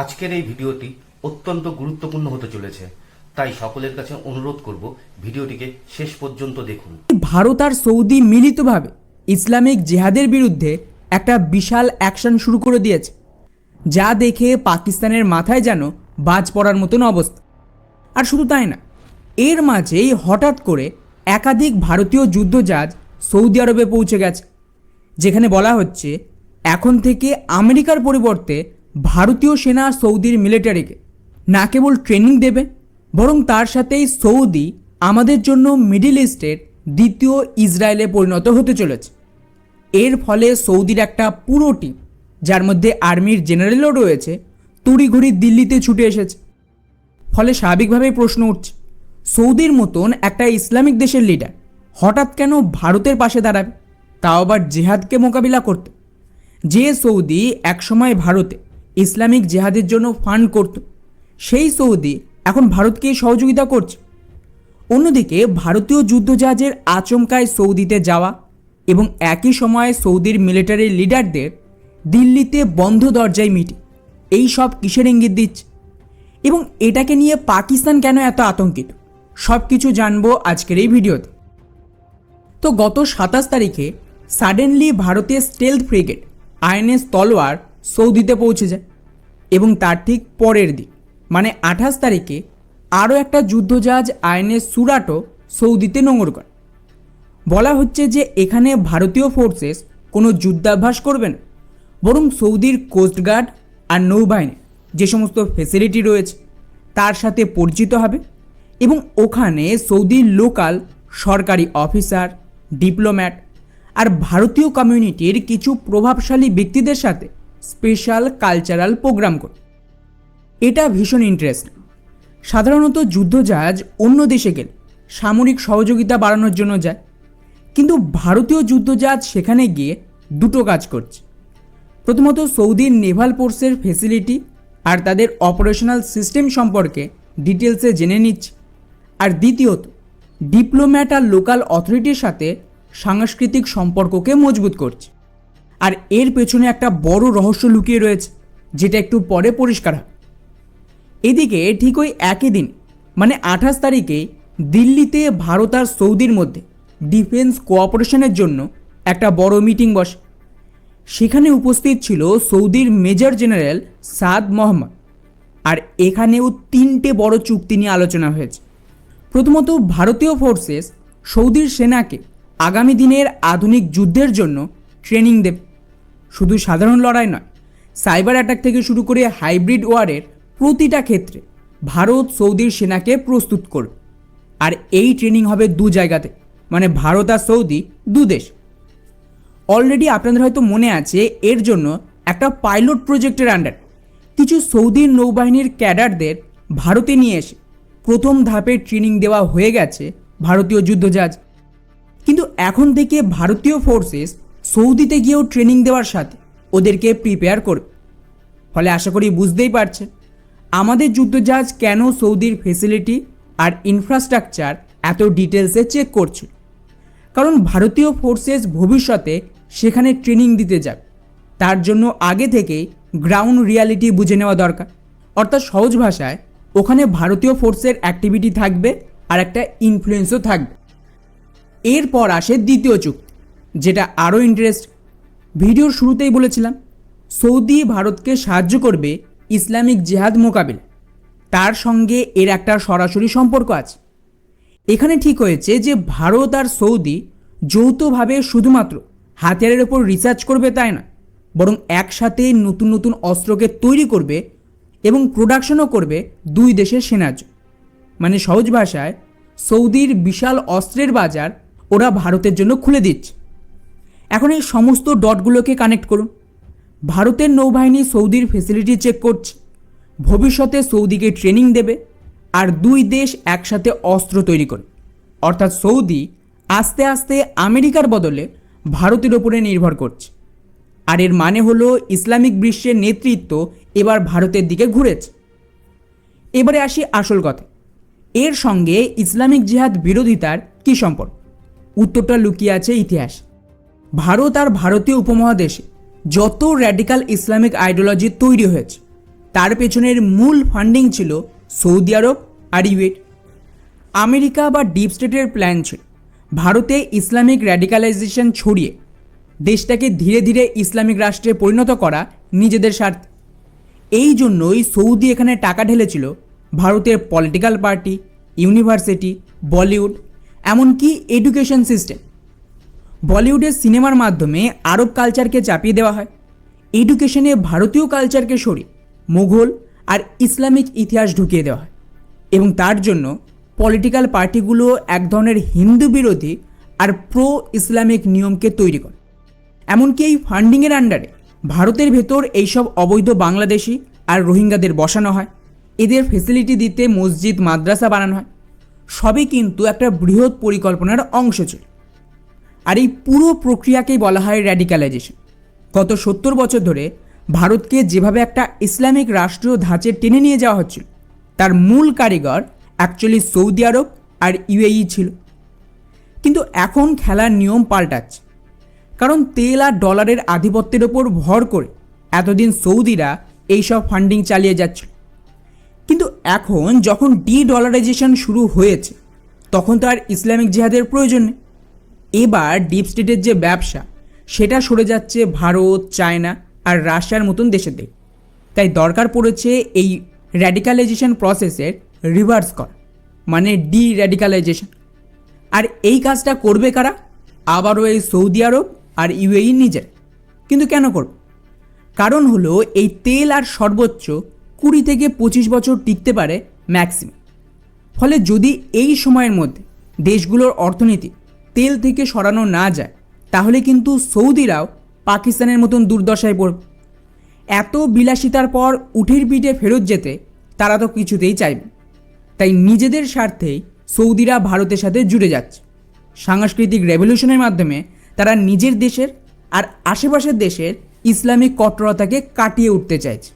আজকের এই ভিডিওটি অত্যন্ত গুরুত্বপূর্ণ হতে চলেছে, তাই সকলের কাছে অনুরোধ করব ভিডিওটিকে শেষ পর্যন্ত দেখুন। ভারত আর সৌদি মিলিতভাবে ইসলামিক জেহাদের বিরুদ্ধে একটা বিশাল অ্যাকশন শুরু করে দিয়েছে, যা দেখে পাকিস্তানের মাথায় যেন বাজ পড়ার মতন অবস্থা। আর শুধু তাই না, এর মাঝেই হঠাৎ করে একাধিক ভারতীয় যুদ্ধজাহাজ সৌদি আরবে পৌঁছে গেছে, যেখানে বলা হচ্ছে এখন থেকে আমেরিকার পরিবর্তে ভারতীয় সেনা সৌদির মিলিটারিকে। না কেবল ট্রেনিং দেবে, বরং তার সাথেই সৌদি আমাদের জন্য মিডিল ইস্টের দ্বিতীয় ইসরায়েলে পরিণত হতে চলেছে। এর ফলে সৌদির একটা পুরো টিম যার মধ্যে আর্মির জেনারেলও রয়েছে, তড়িঘড়ি দিল্লিতে ছুটে এসেছে। ফলে স্বাভাবিকভাবেই প্রশ্ন উঠছে, সৌদির মতন একটা ইসলামিক দেশের লিডার হঠাৎ কেন ভারতের পাশে দাঁড়াবে? তাও আবার জেহাদকে মোকাবিলা করতে। যে সৌদি একসময় ভারতে ইসলামিক জেহাদের জন্য ফান্ড করত। সেই সৌদি এখন ভারতকে সহযোগিতা করছে। অন্যদিকে ভারতীয় যুদ্ধজাহাজের আচমকায় সৌদিতে যাওয়া এবং একই সময়ে সৌদির মিলিটারি লিডারদের দিল্লিতে বন্ধ দরজায় মিটিং, এই সব কিসের ইঙ্গিত দিচ্ছে? এবং এটাকে নিয়ে পাকিস্তান কেন এত আতঙ্কিত? সব কিছু জানব আজকের এই ভিডিওতে। তো গত সাতাশ তারিখে সাডেনলি ভারতের স্টেলথ ফ্রিগেট, আইএনএস তলোয়ার সৌদিতে পৌঁছে যায়। এবং তার ঠিক পরের দিন মানে আঠাশ তারিখে, আরও একটা যুদ্ধজাহাজ আইএনএস সুরাটো সৌদিতে নোঙর করে। বলা হচ্ছে যে এখানে ভারতীয় ফোর্সেস কোনো যুদ্ধাভ্যাস করবে না, বরং সৌদির কোস্টগার্ড আর নৌবাহিনী যে সমস্ত ফেসিলিটি রয়েছে, তার সাথে পরিচিত হবে এবং ওখানে সৌদির লোকাল সরকারি অফিসার ডিপ্লোম্যাট আর ভারতীয় কমিউনিটির কিছু প্রভাবশালী ব্যক্তিদের সাথে স্পেশাল কালচারাল প্রোগ্রাম করে এটা ভীষণ ইন্টারেস্ট সাধারণত যুদ্ধজাহাজ অন্য দেশে গেলে সামরিক সহযোগিতা বাড়ানোর জন্য যায়। কিন্তু ভারতীয় যুদ্ধজাহাজ সেখানে গিয়ে দুটো কাজ করছে। প্রথমত সৌদির নেভাল ফোর্সের ফেসিলিটি আর তাদের অপারেশনাল সিস্টেম সম্পর্কে ডিটেলসে জেনে নিচ্ছে। আর দ্বিতীয়ত ডিপ্লোম্যাট আর লোকাল অথরিটির সাথে সাংস্কৃতিক সম্পর্ককে মজবুত করছে। আর এর পেছনে একটা বড় রহস্য লুকিয়ে রয়েছে, যেটা একটু পরে পরিষ্কার হবে এদিকে ঠিক ওই একই দিন মানে আঠাশ তারিখে দিল্লিতে ভারত আর সৌদির মধ্যে ডিফেন্স কোঅপারেশনের জন্য একটা বড় মিটিং বসে। সেখানে উপস্থিত ছিল সৌদির মেজর জেনারেল সাদ মোহাম্মদ। আর এখানেও তিনটে বড় চুক্তি নিয়ে আলোচনা হয়েছে। প্রথমত ভারতীয় ফোর্সেস সৌদির সেনাকে আগামী দিনের আধুনিক যুদ্ধের জন্য ট্রেনিং দেবে। শুধু সাধারণ লড়াই নয়, সাইবার অ্যাটাক থেকে শুরু করে হাইব্রিড ওয়ারের প্রতিটা ক্ষেত্রে ভারত সৌদির সেনাকে প্রস্তুত করবে। আর এই ট্রেনিং হবে দু জায়গাতে মানে ভারত আর সৌদি দু দেশ। অলরেডি আপনাদের হয়তো মনে আছে, এর জন্য একটা পাইলট প্রজেক্টের আন্ডার কিছু সৌদি নৌবাহিনীর ক্যাডারদের ভারতে নিয়ে এসে প্রথম ধাপে ট্রেনিং দেওয়া হয়ে গেছে ভারতীয় যুদ্ধজাহাজ। কিন্তু এখন থেকে ভারতীয় ফোর্সেস সৌদিতে গিয়েও ট্রেনিং দেওয়ার সাথে ওদেরকে প্রিপেয়ার করবে। ফলে আশা করি বুঝতেই পারছেন, আমাদের যুদ্ধজাহাজ কেন সৌদির ফেসিলিটি আর ইনফ্রাস্ট্রাকচার এত ডিটেলসে চেক করছে? কারণ ভারতীয় ফোর্সেস ভবিষ্যতে সেখানে ট্রেনিং দিতে যাবে। তার জন্য আগে থেকেই গ্রাউন্ড রিয়ালিটি বুঝে নেওয়া দরকার। অর্থাৎ সহজ ভাষায়, ওখানে ভারতীয় ফোর্সের অ্যাক্টিভিটি থাকবে আর একটা ইনফ্লুয়েন্সও থাকবে। এরপর আসে দ্বিতীয় চুক্তি। যেটা আরও ইন্টারেস্ট ভিডিওর শুরুতেই বলেছিলাম, সৌদি ভারতকে সাহায্য করবে ইসলামিক জেহাদ মোকাবিলা। তার সঙ্গে এর একটা সরাসরি সম্পর্ক আছে। এখানে ঠিক হয়েছে যে ভারত আর সৌদি যৌথভাবে শুধুমাত্র হাতিয়ারের ওপর রিসার্চ করবে তাই না বরং একসাথে নতুন নতুন অস্ত্রকে তৈরি করবে এবং প্রোডাকশনও করবে দুই দেশের সেনার জন্য। মানে সহজ ভাষায়, সৌদির বিশাল অস্ত্রের বাজার ওরা ভারতের জন্য খুলে দিচ্ছে। এখন এই সমস্ত ডটগুলোকে কানেক্ট করুন। ভারতের নৌবাহিনী সৌদির ফেসিলিটি চেক করছে। ভবিষ্যতে সৌদিকে ট্রেনিং দেবে আর দুই দেশ একসাথে অস্ত্র তৈরি করে অর্থাৎ সৌদি আস্তে আস্তে আমেরিকার বদলে ভারতের ওপরে নির্ভর করছে। আর এর মানে হলো ইসলামিক বিশ্বের নেতৃত্ব এবার ভারতের দিকে ঘুরেছে। এবারে আসি আসল কথা এর সঙ্গে ইসলামিক জিহাদ বিরোধিতার কী সম্পর্ক? উত্তরটা লুকিয়ে আছে ইতিহাস। ভারত আর ভারতীয় উপমহাদেশে যত র্যাডিক্যাল ইসলামিক আইডিওলজি তৈরি হয়েছে, তার পেছনের মূল ফান্ডিং ছিল সৌদি আরব আর ইউএট আমেরিকা বা ডিপ স্টেটের প্ল্যান ছিল ভারতে ইসলামিক র্যাডিকালাইজেশন ছড়িয়ে দেশটাকে ধীরে ধীরে ইসলামিক রাষ্ট্রে পরিণত করা নিজেদের স্বার্থে। এই জন্যই সৌদি এখানে টাকা ঢেলেছিল ভারতের পলিটিক্যাল পার্টি ইউনিভার্সিটি বলিউড এমনকি এডুকেশন সিস্টেম বলিউডের সিনেমার মাধ্যমে আরব কালচারকে চাপিয়ে দেওয়া হয়। এডুকেশনে ভারতীয় কালচারকে সরিয়ে মুঘল আর ইসলামিক ইতিহাস ঢুকিয়ে দেওয়া হয় এবং তার জন্য পলিটিক্যাল পার্টিগুলো এক ধরনের হিন্দু বিরোধী আর প্রো ইসলামিক নিয়মকে তৈরি করে। এমনকি এই ফান্ডিংয়ের আন্ডারে ভারতের ভেতর এইসব অবৈধ বাংলাদেশি আর রোহিঙ্গাদের বসানো হয়। এদের ফেসিলিটি দিতে মসজিদ, মাদ্রাসা বানানো হয়। সবই কিন্তু একটা বৃহৎ পরিকল্পনার অংশ ছিল। আর এই পুরো প্রক্রিয়াকেই বলা হয় র্যাডিক্যালাইজেশন গত সত্তর বছর ধরে ভারতকে যেভাবে একটা ইসলামিক রাষ্ট্রীয় ধাঁচে টেনে নিয়ে যাওয়া হচ্ছিল, তার মূল কারিগর অ্যাকচুয়ালি সৌদি আরব আর ইউএই ছিল। কিন্তু এখন খেলার নিয়ম পাল্টাচ্ছে। কারণ তেল আর ডলারের আধিপত্যের ওপর ভর করে এতদিন সৌদিরা এইসব ফান্ডিং চালিয়ে যাচ্ছিল। কিন্তু এখন যখন ডি ডলারাইজেশন শুরু হয়েছে, তখন তো আর ইসলামিক জিহাদের প্রয়োজন নেই। এবার ডিপ স্টেটের যে ব্যবসা, সেটা সরে যাচ্ছে ভারত, চায়না আর রাশিয়ার মতন দেশের দিকে তাই দরকার পড়েছে এই র্যাডিকালাইজেশন প্রসেসের রিভার্স কর মানে ডি র্যাডিকালাইজেশন আর এই কাজটা করবে কারা? আবারও এই সৌদি আরব আর ইউএই নিজের। কিন্তু কেন করবে? কারণ হলো এই তেল আর সর্বোচ্চ কুড়ি থেকে পঁচিশ বছর টিকতে পারে ম্যাক্সিমাম ফলে যদি এই সময়ের মধ্যে দেশগুলোর অর্থনীতি তেল থেকে সরানো না যায়, তাহলে কিন্তু সৌদিরাও পাকিস্তানের মতন দুর্দশায় পড়বে। এত বিলাসিতার পর উঠের পিঠে ফেরত যেতে তারা তো কিছুতেই চাইবে তাই নিজেদের স্বার্থেই সৌদিরা ভারতের সাথে জুড়ে যাচ্ছে। সাংস্কৃতিক রেভলিউশনের মাধ্যমে তারা নিজের দেশের আর আশেপাশের দেশের ইসলামিক কট্টরতাকে কাটিয়ে উঠতে চাইছে।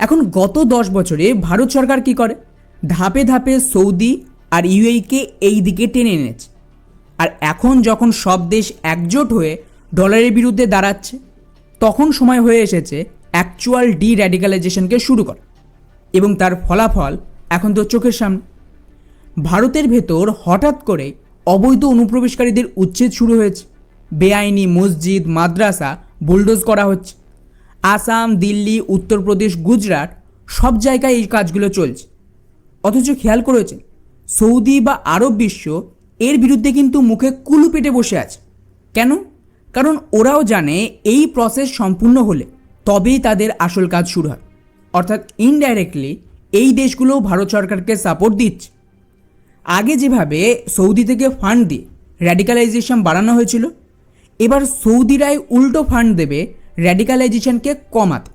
এখন গত দশ বছরে ভারত সরকার কি করে? ধাপে ধাপে সৌদি আর ইউএইকে এই দিকে টেনে এনেছে। আর এখন যখন সব দেশ একজোট হয়ে ডলারের বিরুদ্ধে দাঁড়াচ্ছে, তখন সময় হয়ে এসেছে অ্যাকচুয়াল ডি র্যাডিকালাইজেশনকে শুরু করা। এবং তার ফলাফল এখন তো চোখের সামনে। ভারতের ভেতর হঠাৎ করে অবৈধ অনুপ্রবেশকারীদের উচ্ছেদ শুরু হয়েছে। বেআইনি মসজিদ, মাদ্রাসা বুলডোজ করা হচ্ছে। আসাম, দিল্লি, উত্তরপ্রদেশ, গুজরাট সব জায়গায় এই কাজগুলো চলছে। অথচ খেয়াল করেছেন, সৌদি বা আরব বিশ্ব এর বিরুদ্ধে কিন্তু মুখে কুলু পেটে বসে আছে। কেন? কারণ ওরাও জানে এই প্রসেস সম্পূর্ণ হলে তবেই তাদের আসল কাজ শুরু হয়। অর্থাৎ ইনডাইরেক্টলি এই দেশগুলো ভারত সরকারকে সাপোর্ট দিচ্ছে। আগে যেভাবে সৌদি থেকে ফান্ড দিয়ে র্যাডিকালাইজেশন বাড়ানো হয়েছিল, এবার সৌদিরাই উল্টো ফান্ড দেবে র্যাডিকালাইজেশনকে কমাতে।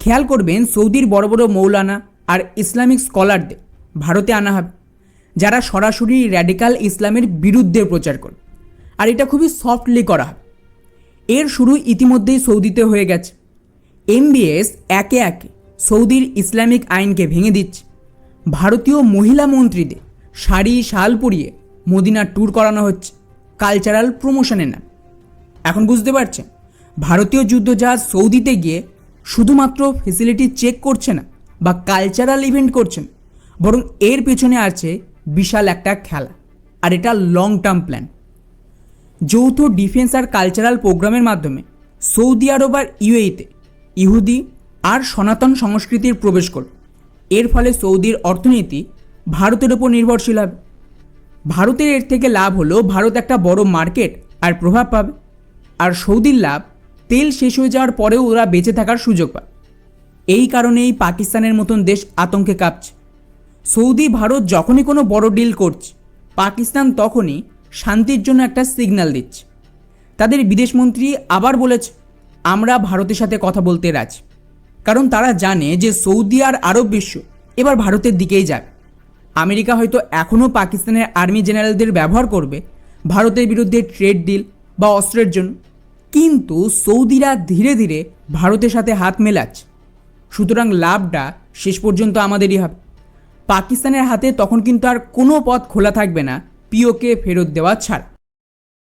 খেয়াল করবেন সৌদির বড় বড় মৌলানা আর ইসলামিক স্কলারদের ভারতে আনা হবে। যারা সরাসরি র্যাডিক্যাল ইসলামের বিরুদ্ধে প্রচার করে। আর এটা খুবই সফটলি করা হয়। এর শুরু ইতিমধ্যেই সৌদিতে হয়ে গেছে। এমবিএস একে একে সৌদির ইসলামিক আইনকে ভেঙে দিচ্ছে। ভারতীয় মহিলা মন্ত্রীদের শাড়ি, শাল পরিয়ে মদিনার ট্যুর করানো হচ্ছে। কালচারাল প্রমোশনের নাম। এখন বুঝতে পারছেন, ভারতীয় যুদ্ধজাহাজ সৌদিতে গিয়ে শুধুমাত্র ফেসিলিটি চেক করছে না, বা কালচারাল ইভেন্ট করছে না, বরং এর পেছনে আছে বিশাল একটা খেলা। আর এটা লং টার্ম প্ল্যান যৌথ ডিফেন্স আর কালচারাল প্রোগ্রামের মাধ্যমে সৌদি আরব আর ইউএইতে ইহুদি আর সনাতন সংস্কৃতির প্রবেশ করবে এর ফলে সৌদির অর্থনীতি ভারতের ওপর নির্ভরশীল হবে। ভারতের এর থেকে লাভ হলো ভারত একটা বড় মার্কেট আর প্রভাব পাবে। আর সৌদির লাভ তেল শেষ হয়ে যাওয়ার পরেও ওরা বেঁচে থাকার সুযোগ পায়। এই কারণেই পাকিস্তানের মতন দেশ আতঙ্কে কাঁপছে। সৌদি ভারত যখনই কোনো বড় ডিল করছে, পাকিস্তান তখনই শান্তির জন্য একটা সিগন্যাল দিচ্ছে। তাদের বিদেশমন্ত্রী আবার বলেছে, আমরা ভারতের সাথে কথা বলতে রাজি। কারণ তারা জানে যে সৌদি আর আরব বিশ্ব এবার ভারতের দিকেই যাবে আমেরিকা হয়তো এখনও পাকিস্তানের আর্মি জেনারেলদের ব্যবহার করবে ভারতের বিরুদ্ধে ট্রেড ডিল বা অস্ত্রের জন্য। কিন্তু সৌদিরা ধীরে ধীরে ভারতের সাথে হাত মেলাচ্ছে। সুতরাং লাভটা শেষ পর্যন্ত আমাদেরই হবে। পাকিস্তানের হাতে তখন কিন্তু আর কোনো পথ খোলা থাকবে না। পিওকে ফেরত দেওয়া ছাড়া।